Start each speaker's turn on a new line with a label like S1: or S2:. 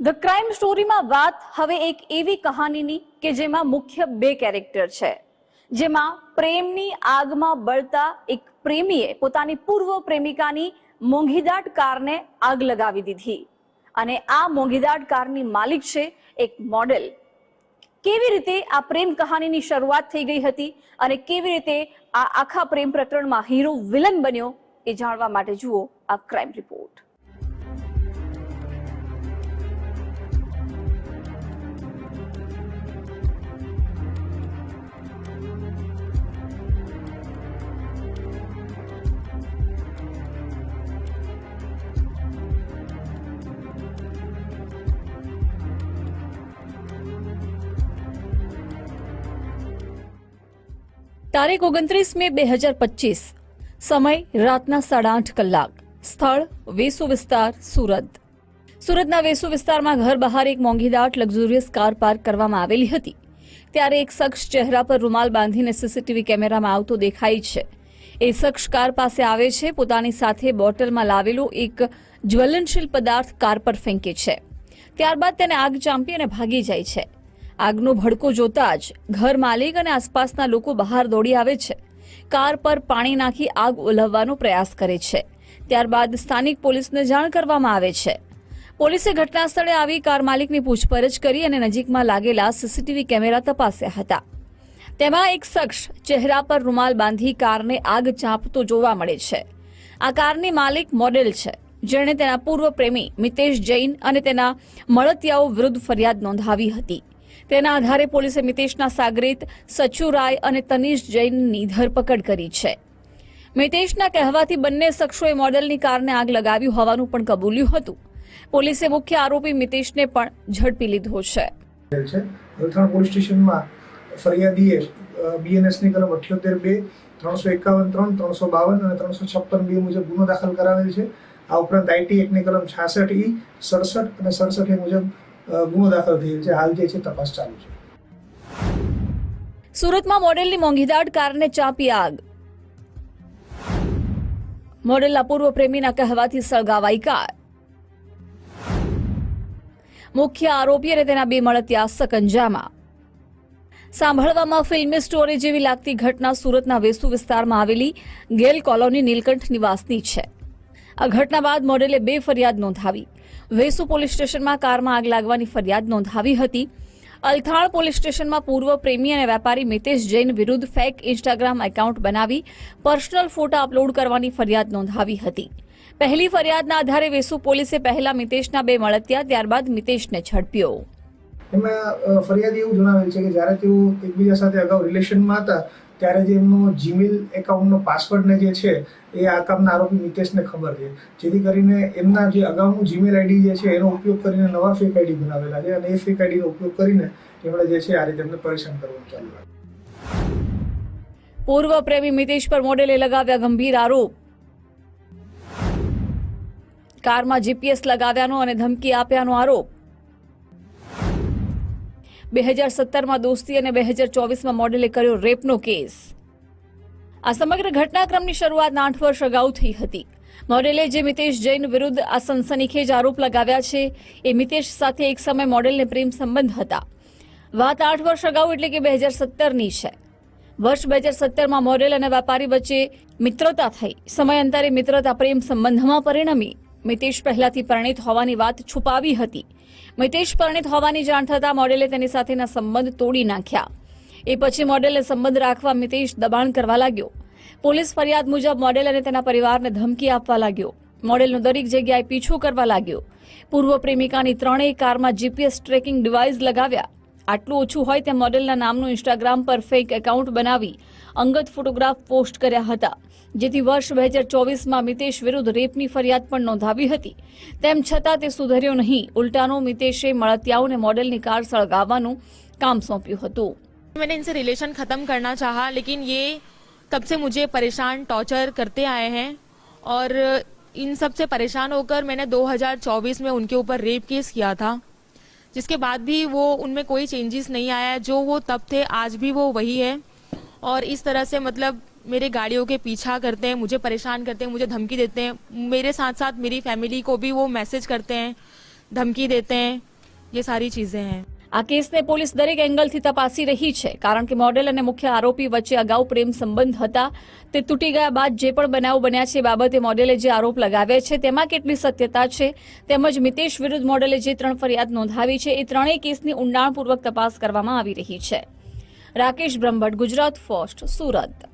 S1: The crime સ્ટોરીમાં વાત હવે એક એવી કહાનીની કે જેમાં મુખ્ય બે કેરેક્ટર છે. જેમાં પ્રેમની આગમાં બળતા એક પ્રેમીએ પોતાની પૂર્વ પ્રેમિકાની મોંઘીદાટ કારને આગ લગાવી દીધી. અને આ મોંઘીદાટ કારની માલિક છે એક મોડેલ કેવી રીતે આ પ્રેમ કહાનીની શરૂઆત થઈ ગઈ હતી અને કેવી રીતે આ આખા પ્રેમ પ્રકરણમાં હીરો વિલન બન્યો એ જાણવા માટે જુઓ આ ક્રાઇમ રિપોર્ટ તારીખ ઓગણત્રીસ મે બે હજાર પચીસ. સમય રાતના સાડા આઠ કલાક. સ્થળ વેસુ વિસ્તાર, સુરત. સુરતના વેસુ વિસ્તારમાં ઘર બહાર એક મોંઘીદાટ લક્ઝુરિયસ કાર પાર્ક કરવામાં આવેલી હતી. ત્યારે એક શખ્સ ચહેરા પર રૂમાલ બાંધીને સીસીટીવી કેમેરામાં આવતો દેખાય છે. એ શખ્સ કાર પાસે આવે છે, પોતાની સાથે બોટલમાં લાવેલો એક જ્વલનશીલ પદાર્થ કાર પર ફેંકે છે. ત્યારબાદ તેને આગ ચાંપી અને ભાગી જાય છે. આગનો ભડકો જોતા જ ઘર માલિક અને આસપાસના લોકો બહાર દોડી આવે છે. કાર પર પાણી નાખી આગ ઓલવવાનો પ્રયાસ કરે છે. ત્યારબાદ સ્થાનિક પોલીસને જાણ કરવામાં આવે છે. પોલીસે ઘટના સ્થળે આવી કાર માલિકની પૂછપરછ કરી અને નજીકમાં લાગેલા સીસીટીવી કેમેરા તપાસ્યા હતા. તેમાં એક શખ્સ ચહેરા પર રૂમાલ બાંધી કારને આગ ચાંપતો જોવા મળે છે. આ કારની માલિક મોડેલ છે. જેણે તેના પૂર્વ પ્રેમી મિતેશ જૈન અને તેના મળતિયાઓ વિરુદ્ધ ફરિયાદ નોંધાવી હતી. તેના આધારે પોલીસે મિતેશના સાગરીત સચુરાય અને તનિષ જૈનની ધરપકડ કરી છે. મિતેશના કહેવાથી બંને શખ્સોએ મોડેલની કારને આગ લગાવી હોવાનું પણ કબૂલ્યું હતું. પોલીસે મુખ્ય આરોપી મિતેશને પણ ઝડપી લીધો છે.
S2: વલથાણ પોલીસ સ્ટેશનમાં ફરિયાદીએ બીએનએસની કલમ અઠ્યોતેર બે, ત્રણસો એકાવન ત્રણ, ત્રણસો બાવન અને ત્રણસો છપ્પન બે મુજબ ગુનો દાખલ કરાવેલ છે. આ ઉપરાંત આઈટી એકની કલમ છાસઠ ઈ, સડસઠ અને સડસઠ એ મુજબ ગુનો દાખલ થયેલ છે. હાલ જે છે, તપાસ ચાલુ છે.
S1: સુરતમાં મોડેલની મોંઘીદાટ કારને ચાંપી આગ. મોડેલના પૂર્વ પ્રેમીના કહેવાથી સળગાવાઈ કાર. મુખ્ય આરોપી અને તેના બે મળતિયા સકંજામાં. સાંભળવામાં ફિલ્મી સ્ટોરી જેવી લાગતી ઘટના સુરતના વેસુ વિસ્તારમાં આવેલી ગેલ કોલોની નીલકંઠ નિવાસની છે. આ ઘટના બાદ મોડેલે બે ફરિયાદ નોંધાવી. વેસુ પોલીસ સ્ટેશનમાં કારમાં આગ લાગવાની ફરિયાદ નોંધાવી હતી. અલથાણ પોલીસ સ્ટેશનમાં પૂર્વ પ્રેમી અને વેપારી મિતેશ જૈન વિરુદ્ધ ફેક ઇન્સ્ટાગ્રામ એકાઉન્ટ બનાવી પર્સનલ ફોટા અપલોડ કરવાની ફરિયાદ નોંધાવી હતી. પહેલી ફરિયાદના આધારે વેસુ પોલીસે પહેલા મિતેશના બે મળતિયા, ત્યારબાદ મિતેશને ઝડપ્યો.
S2: એમાં ફરિયાદ એવું જણાવેલ છે કે જ્યારે તેઓ એકબીજા સાથે અગાઉ રિલેશનમાં હતા ત્યારે જે એમનો જીમેલ એકાઉન્ટનો પાસવર્ડને જે છે, એ આ કામના આરોપી મિતેશને ખબર છે. જેથી કરીને એમના જે અગાઉનું જીમેલ આઈડી જે છે, એનો ઉપયોગ કરીને નવા ફેક આઈડી બનાવેલા છે અને એ ફેક આઈડીનો ઉપયોગ કરીને એમણે જે છે, આ રીતે એમને પરેશાન કરવાનું ચાલુ રાખ્યું.
S1: પૂર્વ પ્રેમી મિતેશ પર મોડેલે લગાવ્યા ગંભીર આરોપ. કારમાં જીપીએસ લગાવ્યાનો અને ધમકી આપ્યાનો આરોપ. બે હજાર સત્તરમાં દોસ્તી અને બે હજાર ચોવીસમાં મોડેલે કર્યો રેપનો કેસ. આ સમગ્ર ઘટનાક્રમની શરૂઆત આઠ વર્ષ અગાઉ થઈ હતી. મોડેલે જે મિતેશ જૈન વિરુદ્ધ આ સનસનીખેજ આરોપ લગાવ્યા છે, એ મિતેશ સાથે એક સમય મોડેલને પ્રેમ સંબંધ હતા. વાત આઠ વર્ષ અગાઉ એટલે કે બે હજાર સત્તરની છે. વર્ષ બે હજાર સત્તરમાં મોડેલ અને વેપારી વચ્ચે મિત્રતા થઈ. સમયાંતરે મિત્રતા પ્રેમ સંબંધમાં પરિણમી. મિતેશ પહેલાથી પરિણિત હોવાની વાત છુપાવી હતી. મિતેશ પરિણિત હોવાની જાણ થતાં મોડેલે તેની સાથેના સંબંધ તોડી નાખ્યા. એ પછી મોડેલને સંબંધ રાખવા મિતેશ દબાણ કરવા લાગ્યો. પોલીસ ફરિયાદ મુજબ મોડેલ અને તેના પરિવારને ધમકી આપવા લાગ્યો. મોડેલનો દરેક જગ્યાએ પીછો કરવા લાગ્યો. પૂર્વ પ્રેમિકાની ત્રણેય કારમાં જીપીએસ ટ્રેકિંગ ડિવાઇસ લગાવ્યા. આટલું ઓછું હોય તેમ મોડેલના નામનું ઇન્સ્ટાગ્રામ પર ફેક એકાઉન્ટ બનાવી અંગત ફોટોગ્રાફ પોસ્ટ કર્યા હતા જેથી વર્ષ બે હજાર ચોવીસમાં મિતેશ વિરુદ્ધ રેપની ફરિયાદ પણ નોંધાવી હતી તેમ છતાં તે સુધર્યો નહીં ઉલટાનો મિતેશે મળતિયાઓને મોડેલની કાર સળગાવવાનું કામ સોંપ્યું હતું
S3: मैंने इनसे रिलेशन ख़त्म करना चाहा लेकिन ये तब से मुझे परेशान टॉर्चर करते आए हैं और इन सब से परेशान होकर मैंने 2024 में उनके ऊपर रेप केस किया था जिसके बाद भी वो उनमें कोई चेंजेस नहीं आया जो वो तब थे, आज भी वो वही है। और इस तरह से मतलब मेरे गाड़ियों के पीछा करते हैं, मुझे परेशान करते हैं, मुझे धमकी देते हैं। मेरे साथ साथ मेरी फैमिली को भी वो मैसेज करते हैं, धमकी देते हैं। ये सारी चीज़ें हैं।
S1: આ કેસને પોલીસ દરેક એંગલથી તપાસી રહી છે, કારણ કે મોડેલ અને મુખ્ય આરોપી વચ્ચે અગાઉ પ્રેમ સંબંધ હતા. તે તૂટી ગયા બાદ જે પણ બનાવ બન્યા છે બાબતે મોડેલે જે આરોપ લગાવ્યા છે તેમાં કેટલી સત્યતા છે? તેમજ મિતેશ વિરુદ્ધ મોડેલે જે ત્રણ ફરિયાદ નોંધાવી છે એ ત્રણેય કેસની ઊંડાણપૂર્વક તપાસ કરવામાં આવી રહી છે. રાકેશ બ્રહ્મભટ્ટ, ગુજરાત ફર્સ્ટ સુરત.